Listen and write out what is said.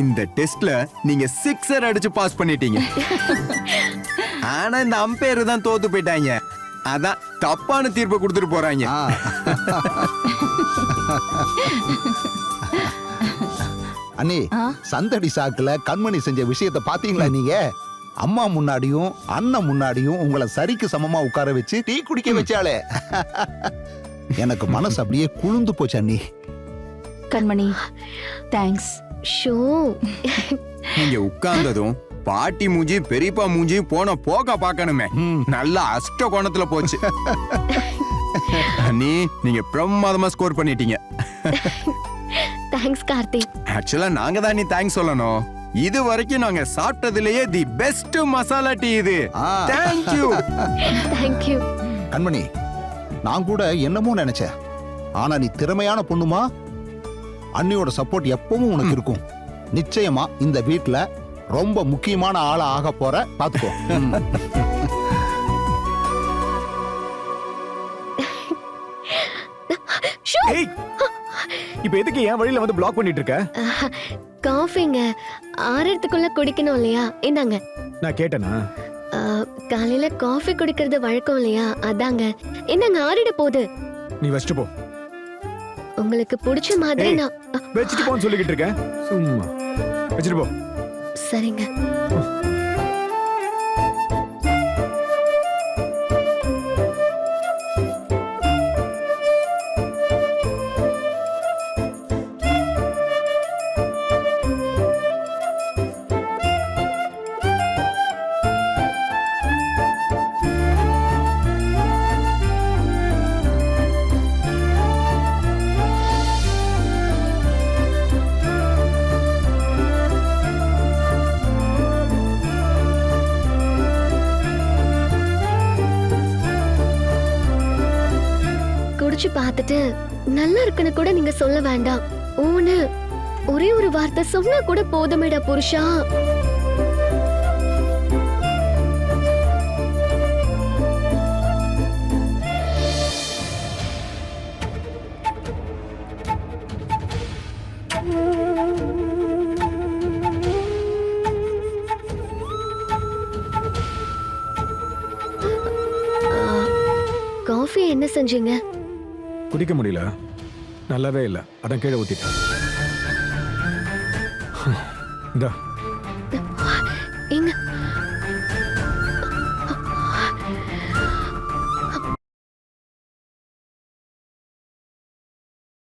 இந்த டெஸ்ட்ல நீங்க சிக்ஸர் அடிச்சு பாஸ் பண்ணிட்டீங்க. ஆனா இந்த அம்பையர் தான் தோத்து போயிட்டாங்க. அதான் தப்பான தீர்ப்பு கொடுத்துட்டு போறாங்க. அண்ணி? சந்தடி சாக்குல கண்மணி செஞ்ச விஷயத்த பாத்தீங்களா நீங்க? அம்மா முன்னாடியும் அண்ணன் முன்னாடியும் உங்களை சரிக்கு சமமா உட்கார வச்சு டீ குடிக்க வச்சாளே. எனக்கு மனசு அப்படியே குளிர்ந்து போச்சு அண்ணி. கண்மணி தேங்க்ஸ் ஷோ. நீங்க உட்கார்ந்ததும் பாட்டி மூஞ்சி பெரியப்பா மூஞ்சி போன போக பார்க்கணுமே. நல்ல அஷ்ட கோணத்துல போச்சு. அண்ணி நீங்க பிரமாதமா ஸ்கோர் பண்ணிட்டீங்க. தேங்க்ஸ் கார்த்திக் ஆக்சுவலா நாங்க தான் நீ தேங்க்ஸ் சொல்லணும். இது வரைக்கும் நாங்க சாப்பிட்டதுலயே தி பெஸ்ட் மசாலா டீ இது. ஆ. தேங்க்யூ தேங்க்யூ கண்மணி நான் கூட என்னமோ நினைச்சேன். ஆனா நீ திறமையான பொண்ணுமா அண்ணியோட சப்போர்ட் எப்பவும் உனக்கு இருக்கும். நிச்சயமா இந்த வீட்ல ரொம்ப முக்கியமான ஆளா ஆக போற பாத்துக்கோ. ஏய் இப்போ எதுக்கு என் வழியில வந்து பிளாக் பண்ணிட்டு இருக்க? காஃபிங்க ஆறதுக்குள்ள குடிக்கணும் இல்லையா? இந்தாங்க. நான் கேட்டேனா? காலையில காஃபி குடிக்கிறது வழக்கம் இல்லையா? அதாங்க. இந்தாங்க ஆறிட போகுது? நீ வச்சுட்டு போ. உங்களுக்கு பிடிச்ச மாதிரி. நான் வச்சுட்டு போன்னு சொல்லிக்கிட்டு இருக்கேன். சும்மா. வச்சுட்டு போ. சரிங்க. குடிச்சு பார்த்துட்டு நல்லா இருக்குன்னு கூட நீங்க சொல்ல வேண்டாம். ஓனு ஒரே ஒரு வார்த்தை சொன்னா கூட போதுமேடா புருஷா. காஃபி என்ன செஞ்சீங்க? குடிக்க முடியல. நல்லாவே இல்லை. அதான் கீழே ஊத்திட்டேன். இந்தா.